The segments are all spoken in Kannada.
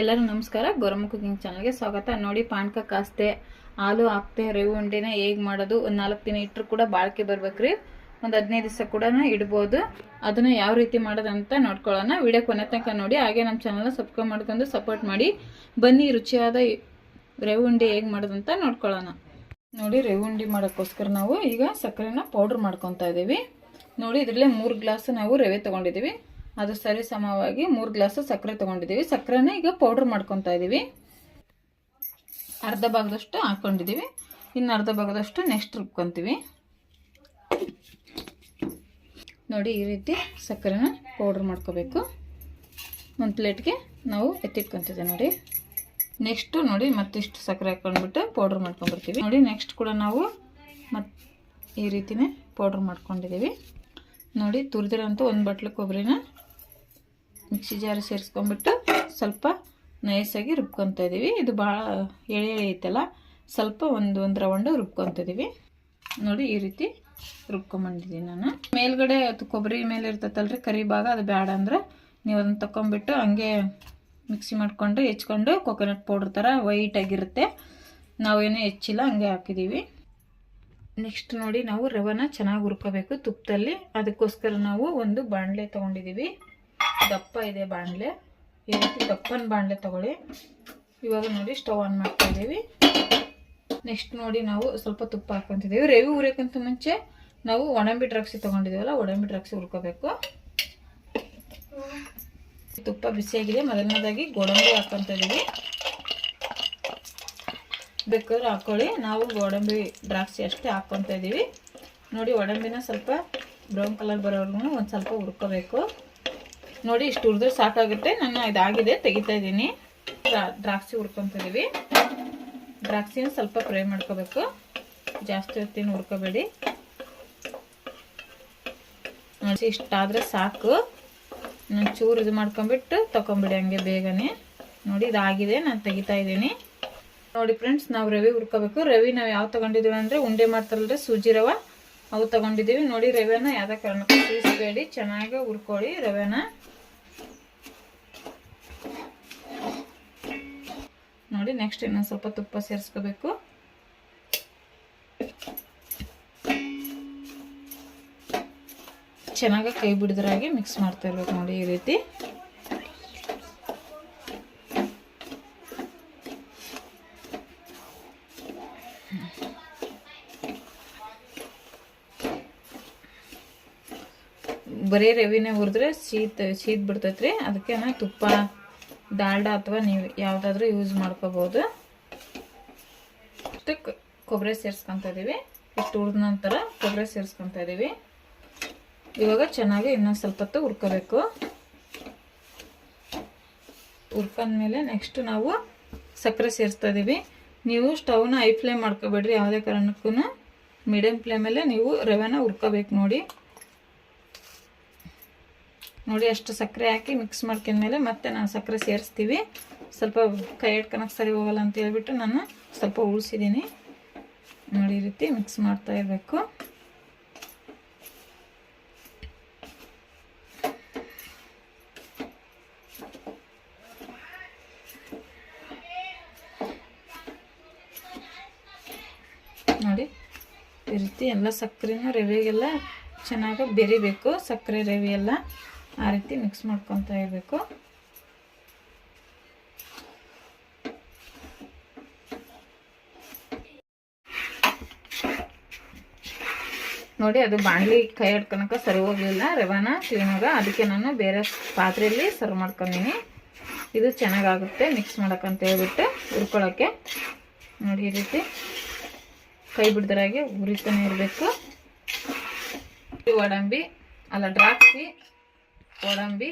ಎಲ್ಲರೂ ನಮಸ್ಕಾರ. ಗೌರಮ್ಮ ಕುಕಿಂಗ್ ಚಾನಲ್ಗೆ ಸ್ವಾಗತ. ನೋಡಿ, ಪಾನಕ ಕಾಸ್ತೆ, ಹಾಲು ಹಾಕ್ತೆ, ರವೆ ಉಂಡೆನ ಹೇಗೆ ಮಾಡೋದು? ಒಂದು ನಾಲ್ಕು ದಿನ ಇಟ್ಟರು ಕೂಡ ಬಾಳಿಕೆ ಬರ್ಬೇಕ್ರಿ. ಒಂದು ಹದಿನೈದು ದಿವಸ ಕೂಡ ಇಡ್ಬೋದು. ಅದನ್ನು ಯಾವ ರೀತಿ ಮಾಡೋದಂತ ನೋಡ್ಕೊಳ್ಳೋಣ. ವಿಡಿಯೋ ಕೊನೆ ತನಕ ನೋಡಿ. ಹಾಗೆ ನಮ್ಮ ಚಾನಲ್ನ ಸಬ್ಸ್ಕ್ರೈಬ್ ಮಾಡ್ಕೊಂಡು ಸಪೋರ್ಟ್ ಮಾಡಿ. ಬನ್ನಿ, ರುಚಿಯಾದ ರವೆ ಉಂಡೆ ಹೇಗೆ ಮಾಡೋದಂತ ನೋಡ್ಕೊಳ್ಳೋಣ. ನೋಡಿ, ರವೆ ಉಂಡೆ ಮಾಡೋಕ್ಕೋಸ್ಕರ ನಾವು ಈಗ ಸಕ್ಕರೆನ ಪೌಡ್ರ್ ಮಾಡ್ಕೊತಾ ಇದ್ದೀವಿ. ನೋಡಿ, ಇದರಲ್ಲೇ ಮೂರು ಗ್ಲಾಸ್ ನಾವು ರವೆ ತೊಗೊಂಡಿದ್ದೀವಿ. ಅದು ಸರಿ ಸಮವಾಗಿ ಮೂರು ಗ್ಲಾಸು ಸಕ್ಕರೆ ತೊಗೊಂಡಿದ್ದೀವಿ. ಸಕ್ಕರೆನ ಈಗ ಪೌಡ್ರ್ ಮಾಡ್ಕೊತಾ ಇದ್ದೀವಿ ಅರ್ಧ ಭಾಗದಷ್ಟು ಹಾಕ್ಕೊಂಡಿದ್ದೀವಿ ಇನ್ನು ಅರ್ಧ ಭಾಗದಷ್ಟು ನೆಕ್ಸ್ಟ್ ರುಬ್ಕೊತೀವಿ. ನೋಡಿ, ಈ ರೀತಿ ಸಕ್ಕರೆನ ಪೌಡ್ರ್ ಮಾಡ್ಕೋಬೇಕು. ಒಂದು ಪ್ಲೇಟ್ಗೆ ನಾವು ಎತ್ತಿಟ್ಕೊತಿದ್ದೆ ನೋಡಿ. ನೆಕ್ಸ್ಟು ನೋಡಿ ಮತ್ತಿಷ್ಟು ಸಕ್ಕರೆ ಹಾಕ್ಕೊಂಡ್ಬಿಟ್ಟು ಪೌಡ್ರ್ ಮಾಡ್ಕೊಂಡ್ಬರ್ತೀವಿ ನೋಡಿ ನೆಕ್ಸ್ಟ್ ಕೂಡ ನಾವು ಮತ್ತು ಈ ರೀತಿನೇ ಪೌಡ್ರ್ ಮಾಡ್ಕೊಂಡಿದ್ದೀವಿ. ನೋಡಿ, ತುರಿದಿರೋಂಥ ಒಂದು ಬಟ್ಲು ಕೊಬ್ಬರಿನ ಮಿಕ್ಸಿ ಜಾರ್ ಸೇರಿಸ್ಕೊಂಬಿಟ್ಟು ಸ್ವಲ್ಪ ನೈಸಾಗಿ ರುಬ್ಕೊತ ಇದ್ದೀವಿ ಇದು ಭಾಳ ಎಳೆ ಎಳೆ ಐತಲ್ಲ, ಸ್ವಲ್ಪ ಒಂದು ಒಂದು ರೌಂಡು ರುಬ್ಕೊತ ಇದ್ದೀವಿ ನೋಡಿ ಈ ರೀತಿ ರುಬ್ಕೊಂಬಂದಿದ್ದೀನಿ ನಾನು. ಮೇಲ್ಗಡೆ ಅದು ಕೊಬ್ಬರಿ ಮೇಲೆ ಇರ್ತೈತಲ್ರಿ, ಕರಿ ಭಾಗ ಅದು ಬೇಡ ಅಂದ್ರೆ ನೀವು ಅದನ್ನು ತಗೊಂಬಿಟ್ಟು ಹಂಗೆ ಮಿಕ್ಸಿ ಮಾಡಿಕೊಂಡು ಹೆಚ್ಕೊಂಡು ಕೊಕೊನಟ್ ಪೌಡ್ರ್ ಥರ ವೈಟ್ ಆಗಿರುತ್ತೆ. ನಾವೇನೂ ಹೆಚ್ಚಿಲ್ಲ, ಹಂಗೆ ಹಾಕಿದ್ದೀವಿ ನೆಕ್ಸ್ಟ್ ನೋಡಿ ನಾವು ರವನ ಚೆನ್ನಾಗಿ ಹುರ್ಕೋಬೇಕು ತುಪ್ಪದಲ್ಲಿ ಅದಕ್ಕೋಸ್ಕರ ನಾವು ಒಂದು ಬಾಣಲೆ ತೊಗೊಂಡಿದ್ದೀವಿ ದಪ್ಪ ಇದೆ ಬಾಣಲೆ. ಈ ರೀತಿ ದಪ್ಪನ ಬಾಣಲೆ ತಗೊಳ್ಳಿ. ಇವಾಗ ನೋಡಿ ಸ್ಟವ್ ಆನ್ ಮಾಡ್ತಾ ಇದ್ದೀವಿ. ನೆಕ್ಸ್ಟ್ ನೋಡಿ ನಾವು ಸ್ವಲ್ಪ ತುಪ್ಪ ಹಾಕ್ಕೊಂತಿದ್ದೀವಿ. ರೇವಿ ಉರಿಯೋಕ್ಕಿಂತ ಮುಂಚೆ ನಾವು ಒಣಂಬಿ ಡ್ರಾಕ್ಸಿ ತೊಗೊಂಡಿದ್ದೀವಲ್ಲ ಒಣಂಬಿ ಡ್ರಾಕ್ಸಿ ಹುರ್ಕೋಬೇಕು. ತುಪ್ಪ ಬಿಸಿಯಾಗಿದೆ. ಮೊದಲನೇದಾಗಿ ಗೋಡಂಬಿ ಹಾಕ್ಕೊಂತ ಇದ್ದೀವಿ. ಬೇಕಾದ್ರೆ ಹಾಕ್ಕೊಳ್ಳಿ ನಾವು ಗೋಡಂಬಿ ದ್ರಾಕ್ಷಿ ಅಷ್ಟೇ ಹಾಕ್ಕೊತ ಇದ್ದೀವಿ. ನೋಡಿ ಒಡಂಬಿನ ಸ್ವಲ್ಪ ಬ್ರೌನ್ ಕಲರ್ ಬರೋವರೆಗೂ ಒಂದು ಸ್ವಲ್ಪ ಹುರ್ಕೋಬೇಕು. ನೋಡಿ, ಇಷ್ಟು ಹುರಿದ್ರೆ ಸಾಕಾಗುತ್ತೆ. ನಾನು ಇದಾಗಿದೆ, ತೆಗಿತಾ ಇದ್ದೀನಿ. ದ್ರಾಕ್ಷಿ ಹುರ್ಕೊತಿದ್ದೀವಿ ದ್ರಾಕ್ಷಿನ ಸ್ವಲ್ಪ ಫ್ರೈ ಮಾಡ್ಕೋಬೇಕು. ಜಾಸ್ತಿ ಹೊತ್ತಿನ ಹುರ್ಕೋಬೇಡಿ. ನೋಡಿ, ಇಷ್ಟಾದರೆ ಸಾಕು. ನಾನು ಚೂರು ಇದು ಮಾಡ್ಕೊಂಬಿಟ್ಟು ತೊಗೊಂಬಿಡಿ ಹಂಗೆ ಬೇಗನೆ. ನೋಡಿ, ಇದಾಗಿದೆ, ನಾನು ತೆಗಿತಾ ಇದ್ದೀನಿ. ನೋಡಿ ಫ್ರೆಂಡ್ಸ್, ನಾವು ರವೆ ಹುರ್ಕೋಬೇಕು. ರವೆ ನಾವು ಯಾವ ತೊಗೊಂಡಿದ್ದೀವಿ ಅಂದರೆ ಉಂಡೆ ಮಾಡ್ತಾರಲ್ರಿ, ಸೂಜಿ ರವೆ. ಅವು ತೊಗೊಂಡಿದ್ದೀವಿ. ನೋಡಿ, ರವೆನ ಯಾವುದೇ ಕಾರಣಕ್ಕೂ ಸೀಸ್ಬೇಡಿ ಚೆನ್ನಾಗಿ ಹುರ್ಕೊಳ್ಳಿ ರವೆನ. ನೋಡಿ ನೆಕ್ಸ್ಟ್ ಇನ್ನೊಂದು ಸ್ವಲ್ಪ ತುಪ್ಪ ಸೇರಿಸ್ಕೋಬೇಕು. ಚೆನ್ನಾಗಿ ಕೈ ಬಿಡಿದ್ರಾಗೆ ಮಿಕ್ಸ್ ಮಾಡ್ತಾ ಇರ್ಬೇಕು ನೋಡಿ ಈ ರೀತಿ. ಬರೀ ರವಿನೇ ಹುರಿದ್ರೆ ಶೀತ ಶೀತ ಬಿಡ್ತೈತ್ರಿ. ಅದಕ್ಕೆ ನಾ ತುಪ್ಪ ಡಾಲ್ಡಾ ಅಥವಾ ನೀವು ಯಾವುದಾದ್ರೂ ಯೂಸ್ ಮಾಡ್ಕೋಬೋದು. ಇಷ್ಟು ಕೊಬ್ಬರಿ ಸೇರಿಸ್ಕೊತ ಇದ್ದೀವಿ ಇಷ್ಟು ಹುರಿದ ನಂತರ ಕೊಬ್ಬರಿ ಸೇರಿಸ್ಕೊತ ಇದ್ದೀವಿ ಇವಾಗ ಚೆನ್ನಾಗಿ ಇನ್ನೊಂದು ಸ್ವಲ್ಪ ಹೊತ್ತು ಹುರ್ಕೋಬೇಕು. ಹುರ್ಕೊಂಡ್ಮೇಲೆ ನೆಕ್ಸ್ಟ್ ನಾವು ಸಕ್ಕರೆ ಸೇರಿಸ್ತಾ ಇದ್ದೀವಿ ನೀವು ಸ್ಟವ್ನ ಹೈ ಫ್ಲೇಮ್ ಮಾಡ್ಕೋಬೇಡ್ರಿ, ಯಾವುದೇ ಕಾರಣಕ್ಕೂ ಮೀಡಿಯಮ್ ಫ್ಲೇಮಲ್ಲೇ ನೀವು ರವೆನ ಹುರ್ಕೋಬೇಕು ನೋಡಿ. ನೋಡಿ ಅಷ್ಟು ಸಕ್ಕರೆ ಹಾಕಿ ಮಿಕ್ಸ್ ಮಾಡ್ಕೊಂಡ್ಮೇಲೆ ಮತ್ತೆ ನಾನು ಸಕ್ಕರೆ ಸೇರಿಸ್ತೀವಿ. ಸ್ವಲ್ಪ ಕೈ ಹಿಡ್ಕೊಳಕ್ಕೆ ಸರಿ ಹೋಗಲ್ಲ ಅಂತ ಹೇಳ್ಬಿಟ್ಟು ನಾನು ಸ್ವಲ್ಪ ಉಳಿಸಿದ್ದೀನಿ. ನೋಡಿ ರೀತಿ ಮಿಕ್ಸ್ ಮಾಡ್ತಾ ಇರಬೇಕು. ನೋಡಿ ಈ ರೀತಿ ಎಲ್ಲ ಸಕ್ಕರೆನೂ ರವೆಗೆಲ್ಲ ಚೆನ್ನಾಗಿ ಬೆರಿಬೇಕು, ಸಕ್ಕರೆ ರವೆ ಎಲ್ಲ ಆ ರೀತಿ ಮಿಕ್ಸ್ ಮಾಡ್ಕೊತಾ ಇರಬೇಕು. ನೋಡಿ, ಅದು ಬಾಣಲಿ ಕೈ ಹಿಡ್ಕೊಳಕ ಸರಿ ಹೋಗಲಿಲ್ಲ. ರವಾನ ಕ್ಲೀನಾಗ ಅದಕ್ಕೆ ನಾನು ಬೇರೆ ಪಾತ್ರೆಯಲ್ಲಿ ಸರ್ವ್ ಮಾಡ್ಕೊಂಡಿನಿ. ಇದು ಚೆನ್ನಾಗಾಗುತ್ತೆ ಮಿಕ್ಸ್ ಮಾಡೋಕ್ಕಂತ ಹೇಳ್ಬಿಟ್ಟು ಹುರ್ಕೊಳ್ಳೋಕ್ಕೆ ನೋಡಿ, ಈ ರೀತಿ ಕೈ ಬಿಡದ್ರಾಗೆ ಉರಿತಾನೆ ಇರಬೇಕು. ಗೋಡಂಬಿ ಅಲ್ಲ ದ್ರಾಕ್ಷಿ ಗೋಡಂಬಿ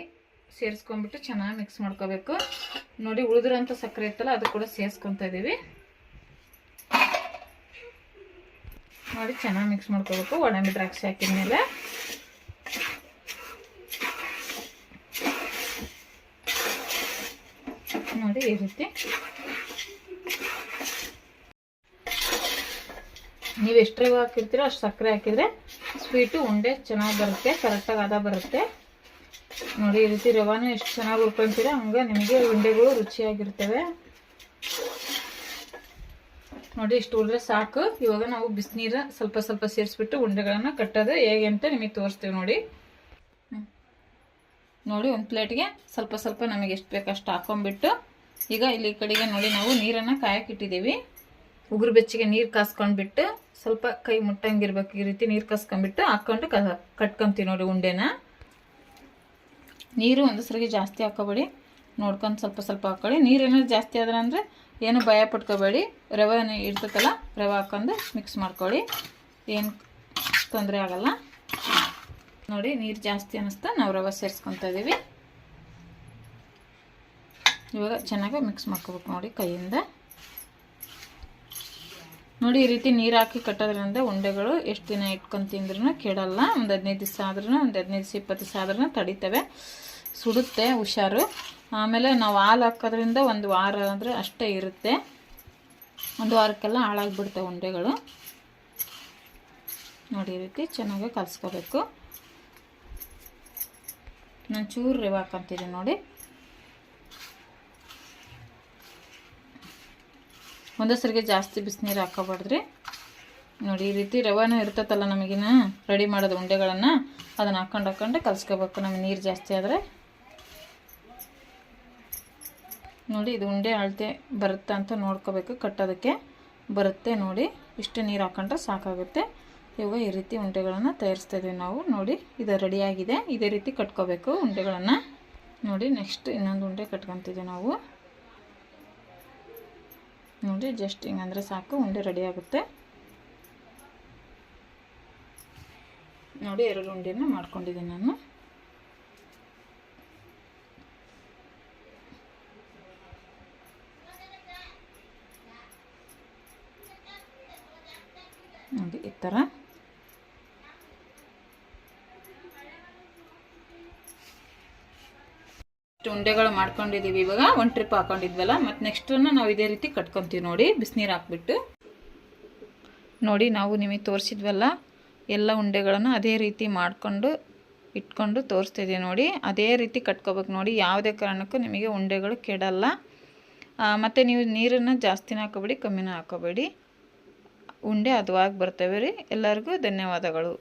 ಸೇರಿಸ್ಕೊಂಡ್ಬಿಟ್ಟು ಚೆನ್ನಾಗಿ ಮಿಕ್ಸ್ ಮಾಡ್ಕೋಬೇಕು. ನೋಡಿ ಉಳಿದಿರೋಂಥ ಸಕ್ಕರೆ ಇತ್ತಲ್ಲ, ಅದು ಕೂಡ ಸೇರಿಸ್ಕೊತಾ ಇದ್ದೀವಿ ನೋಡಿ ಚೆನ್ನಾಗಿ ಮಿಕ್ಸ್ ಮಾಡ್ಕೋಬೇಕು, ಒಡಂಬಿ ದ್ರಾಕ್ಷಿ ಹಾಕಿದ್ಮೇಲೆ. ನೋಡಿ ಈ ರೀತಿ. ನೀವು ಎಷ್ಟು ಹಾಕಿರ್ತೀರೋ ಅಷ್ಟು ಸಕ್ಕರೆ ಹಾಕಿದರೆ ಸ್ವೀಟು ಉಂಡೆ ಚೆನ್ನಾಗಿ ಬರುತ್ತೆ ಕರೆಕ್ಟಾಗಿ ಅದ ಬರುತ್ತೆ. ನೋಡಿ, ಈ ರೀತಿ ರವಾನ ಎಷ್ಟು ಚೆನ್ನಾಗಿ ಹುರ್ಕೊಂತೀರ ಹಂಗೆ ನಿಮಗೆ ಉಂಡೆಗಳು ರುಚಿಯಾಗಿರ್ತವೆ. ನೋಡಿ, ಇಷ್ಟು ಉಳಿದ್ರೆ ಸಾಕು. ಇವಾಗ ನಾವು ಬಿಸಿನೀರ ಸ್ವಲ್ಪ ಸ್ವಲ್ಪ ಸೇರಿಸ್ಬಿಟ್ಟು ಉಂಡೆಗಳನ್ನು ಕಟ್ಟೋದು ಹೇಗೆ ಅಂತ ನಿಮಗೆ ತೋರಿಸ್ತೀವಿ ನೋಡಿ. ನೋಡಿ, ಒಂದು ಪ್ಲೇಟ್ಗೆ ಸ್ವಲ್ಪ ಸ್ವಲ್ಪ ನಮಗೆ ಎಷ್ಟು ಬೇಕು ಅಷ್ಟು ಹಾಕೊಂಡ್ಬಿಟ್ಟು, ಈಗ ಇಲ್ಲಿ ಕಡೆಗೆ ನೋಡಿ, ನಾವು ನೀರನ್ನು ಕಾಯಕ್ಕೆ ಇಟ್ಟಿದ್ದೀವಿ. ಉಗುರು ಬೆಚ್ಚಿಗೆ ನೀರು ಕಾಸ್ಕೊಂಡ್ಬಿಟ್ಟು ಸ್ವಲ್ಪ ಕೈ ಮುಟ್ಟಂಗಿರ್ಬೇಕು, ಈ ರೀತಿ ನೀರು ಕಾಸ್ಕೊಂಡ್ಬಿಟ್ಟು ಹಾಕ್ಕೊಂಡು ಕಟ್ಕೊಂತೀವಿ ನೋಡಿ ಉಂಡೆನ. ನೀರು ಒಂದು ಸರಿಗೆ ಜಾಸ್ತಿ ಹಾಕೋಬೇಡಿ. ನೋಡ್ಕೊಂಡು ಸ್ವಲ್ಪ ಸ್ವಲ್ಪ ಹಾಕೊಳ್ಳಿ. ನೀರು ಏನಾದ್ರು ಜಾಸ್ತಿ ಆದ್ರೆ ಅಂದರೆ ಏನು ಭಯ ಪಟ್ಕೋಬೇಡಿ. ರವೆ ಇರ್ತೈತಲ್ಲ, ರವೆ ಹಾಕೊಂಡು ಮಿಕ್ಸ್ ಮಾಡ್ಕೊಳ್ಳಿ. ಏನು ತೊಂದರೆ ಆಗಲ್ಲ. ನೋಡಿ, ನೀರು ಜಾಸ್ತಿ ಅನ್ನಿಸ್ತಾ ನಾವು ರವೆ ಸೇರಿಸ್ಕೊತಾ ಇದ್ದೀವಿ ಇವಾಗ ಚೆನ್ನಾಗಿ ಮಿಕ್ಸ್ ಮಾಡ್ಕೋಬೇಕು ನೋಡಿ ಕೈಯಿಂದ. ನೋಡಿ, ಈ ರೀತಿ ನೀರು ಹಾಕಿ ಕಟ್ಟೋದ್ರಿಂದ ಉಂಡೆಗಳು ಎಷ್ಟು ದಿನ ಇಟ್ಕೊಂಡು ತಿಂದ್ರೂ ಕೆಡಲ್ಲ. ಒಂದು ಹದಿನೈದು ದಿವಸ ಆದ್ರೂ ಒಂದು ಹದಿನೈದು ದಿವಸ ಇಪ್ಪತ್ತು ದಿವಸ ಆದ್ರೂ ತಡಿತವೆ. ಸುಡುತ್ತೆ ಹುಷಾರು. ಆಮೇಲೆ ನಾವು ಹಾಲು ಹಾಕೋದ್ರಿಂದ ಒಂದು ವಾರ ಅಂದರೆ ಅಷ್ಟೇ ಇರುತ್ತೆ. ಒಂದು ವಾರಕ್ಕೆಲ್ಲ ಹಾಳಾಗ್ಬಿಡ್ತವೆ ಉಂಡೆಗಳು. ನೋಡಿ, ಈ ರೀತಿ ಚೆನ್ನಾಗಿ ಕಲಿಸ್ಕೋಬೇಕು. ನಾನು ಚೂರು ರವೆ ನೋಡಿ. ಒಂದೇ ಸರಿಗೆ ಜಾಸ್ತಿ ಬಿಸಿನೀರು ಹಾಕೋಬಾರ್ದ್ರಿ ನೋಡಿ, ಈ ರೀತಿ ರವಾನು ಇರ್ತೈತಲ್ಲ ನಮಗಿನ ರೆಡಿ ಮಾಡೋದು ಉಂಡೆಗಳನ್ನು, ಅದನ್ನು ಹಾಕೊಂಡು ಹಾಕೊಂಡು ಕಲ್ಸ್ಕೋಬೇಕು. ನಮಗೆ ನೀರು ಜಾಸ್ತಿ ಆದರೆ. ನೋಡಿ, ಇದು ಉಂಡೆ ಅಳತೆ ಬರುತ್ತೆ ಅಂತ ನೋಡ್ಕೋಬೇಕು, ಕಟ್ಟೋದಕ್ಕೆ. ಬರುತ್ತೆ ನೋಡಿ, ಇಷ್ಟು ನೀರು ಹಾಕೊಂಡ್ರೆ ಸಾಕಾಗುತ್ತೆ. ಇವಾಗ ಈ ರೀತಿ ಉಂಡೆಗಳನ್ನು ತಯಾರಿಸ್ತಾ ಇದ್ದೀವಿ ನಾವು. ನೋಡಿ, ಇದು ರೆಡಿಯಾಗಿದೆ. ಇದೇ ರೀತಿ ಕಟ್ಕೋಬೇಕು ಉಂಡೆಗಳನ್ನು. ನೋಡಿ, ನೆಕ್ಸ್ಟ್ ಇನ್ನೊಂದು ಉಂಡೆ ಕಟ್ಕೊತಿದ್ದೀವಿ ನಾವು. ನೋಡಿ ಜಸ್ಟ್ ಹಿಂಗಂದ್ರೆ ಸಾಕು, ಉಂಡೆ ರೆಡಿ ಆಗುತ್ತೆ. ನೋಡಿ, ಎರಡು ಉಂಡೆನ ಮಾಡ್ಕೊಂಡಿದ್ದೀನಿ ನಾನು. ನೋಡಿ, ಈ ಥರ ಉಂಡೆಗಳು ಮಾಡ್ಕೊಂಡಿದ್ದೀವಿ ಇವಾಗ ಒಂದು ಟ್ರಿಪ್ ಹಾಕೊಂಡಿದ್ವಲ್ಲ, ಮತ್ತು ನೆಕ್ಸ್ಟನ್ನು ನಾವು ಇದೇ ರೀತಿ ಕಟ್ಕೊತೀವಿ ನೋಡಿ. ಬಿಸಿನೀರು ಹಾಕ್ಬಿಟ್ಟು. ನೋಡಿ, ನಾವು ನಿಮಗೆ ತೋರಿಸಿದ್ವಲ್ಲ, ಎಲ್ಲ ಉಂಡೆಗಳನ್ನು ಅದೇ ರೀತಿ ಮಾಡಿಕೊಂಡು, ಇಟ್ಕೊಂಡು ತೋರಿಸ್ತಿದ್ದೀವಿ ನೋಡಿ. ಅದೇ ರೀತಿ ಕಟ್ಕೋಬೇಕು ನೋಡಿ. ಯಾವುದೇ ಕಾರಣಕ್ಕೂ ನಿಮಗೆ ಉಂಡೆಗಳು ಕೆಡಲ್ಲ. ಮತ್ತು ನೀವು ನೀರನ್ನು ಜಾಸ್ತಿನ ಹಾಕೋಬೇಡಿ, ಕಮ್ಮಿನ ಹಾಕೋಬೇಡಿ. ಉಂಡೆ ಅದುವಾಗಿ ಬರ್ತವೆ ರೀ. ಎಲ್ಲರಿಗೂ ಧನ್ಯವಾದಗಳು.